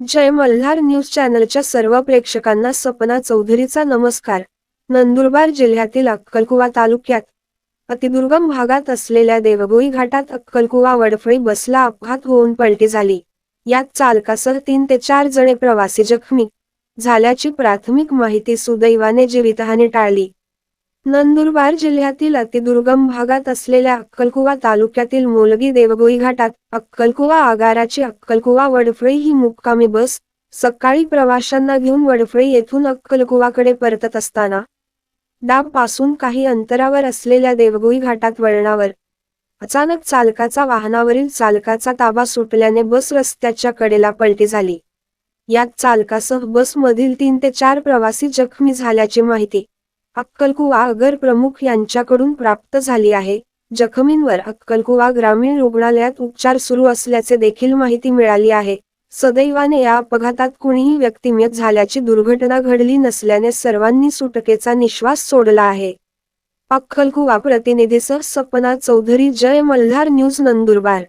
जय Malhar news चॅनलच्या सर्व प्रेक्षकांना सपना चौधरीचा नमस्कार. नंदुरबार जिल्ह्यातील अक्कलकुवा तालुक्यात अतिदुर्गम भागात असलेल्या देवगोई घाटात अक्कलकुवा वडफळी बसला अपघात होऊन पलटी झाली. यात चालकासह तीन ते चार जणे प्रवासी जखमी झाल्याची प्राथमिक माहिती सुदैवाने जीवितहानी टाळली. नंदुरबार जिल्ह्यातील अतिदुर्गम भागात असलेल्या अक्कलकुवा तालुक्यातील मोलगी देवगोई घाटात अक्कलकुवा आगाराची अक्कलकुवा वडफळी ही मुक्कामी बस सकाळी प्रवाशांना घेऊन वडफळी येथून अक्कलकुवाकडे परतत असताना डाबपासून काही अंतरावर असलेल्या देवगोई घाटात वळणावर अचानक चालकाचा वाहनावरील चालकाचा ताबा सुटल्याने बस रस्त्याच्या कडेला पलटी झाली. यात चालकासह बसमधील तीन ते चार प्रवासी जखमी झाल्याची माहिती अक्कलकुवा अगर प्रमुख यांच्याकडून प्राप्त झाली आहे. जखमींवर अक्कलकुवा ग्रामीण रुग्णालयात उपचार सुरू असल्याचे देखील माहिती मिळाली आहे. सदैवाने या अपघातात कुणीही व्यक्तिमयत झाल्याची दुर्घटना घडली नसल्याने सर्वांनी सुटकेचा निश्वास सोडला आहे. अक्कलकुवा प्रतिनिधीसह सपना चौधरी जय मल्हार न्यूज नंदुरबार.